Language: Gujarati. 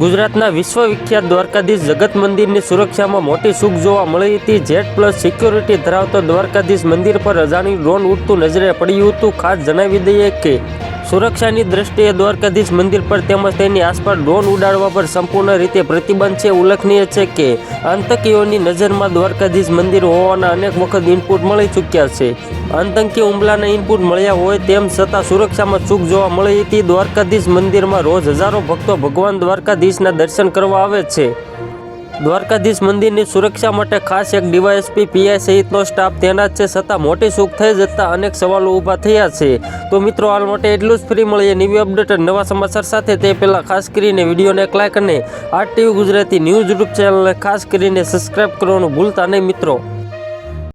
ગુજરાતના વિશ્વવિખ્યાત દ્વારકાધીશ જગત મંદિરની સુરક્ષામાં મોટી સુખ જોવા મળી હતી. જેટ પ્લસ સિક્યોરિટી ધરાવતો દ્વારકાધીશ મંદિર પર અજાણી ડ્રોન ઉડતું નજરે પડ્યું હતું. ખાસ જણાવી દઈએ કે સુરક્ષાની દ્રષ્ટિએ દ્વારકાધીશ મંદિર પર તેમજ તેની આસપાસ ડ્રોન ઉડાડવા પર સંપૂર્ણ રીતે પ્રતિબંધ છે. ઉલ્લેખનીય છે કે આતંકીઓની નજરમાં દ્વારકાધીશ મંદિર હોવાના અનેક વખત ઇનપુટ મળી ચૂક્યા છે. આતંકી હુમલાના ઇનપુટ મળ્યા હોય તેમ છતાં સુરક્ષામાં ચૂક જોવા મળી હતી. દ્વારકાધીશ મંદિરમાં રોજ હજારો ભક્તો ભગવાન દ્વારકાધીશના દર્શન કરવા આવે છે. દ્વારકાધીશ મંદિરની સુરક્ષા માટે ખાસ એક ડીવાયએસપી પીઆઈ સહિતનો સ્ટાફ તૈનાત છે. છતાં મોટી સુખ થઈ જતાં અનેક સવાલો ઊભા થયા છે. તો મિત્રો, હાલ માટે એટલું જ ફ્રી મળીએ નવી અપડેટ અને નવા સમાચાર સાથે. તે પહેલાં ખાસ કરીને વિડીયોને એક લાઈક અને R TV Gujarati news YouTube ચેનલને ખાસ કરીને સબસ્ક્રાઇબ કરવાનું ભૂલતા નહીં મિત્રો.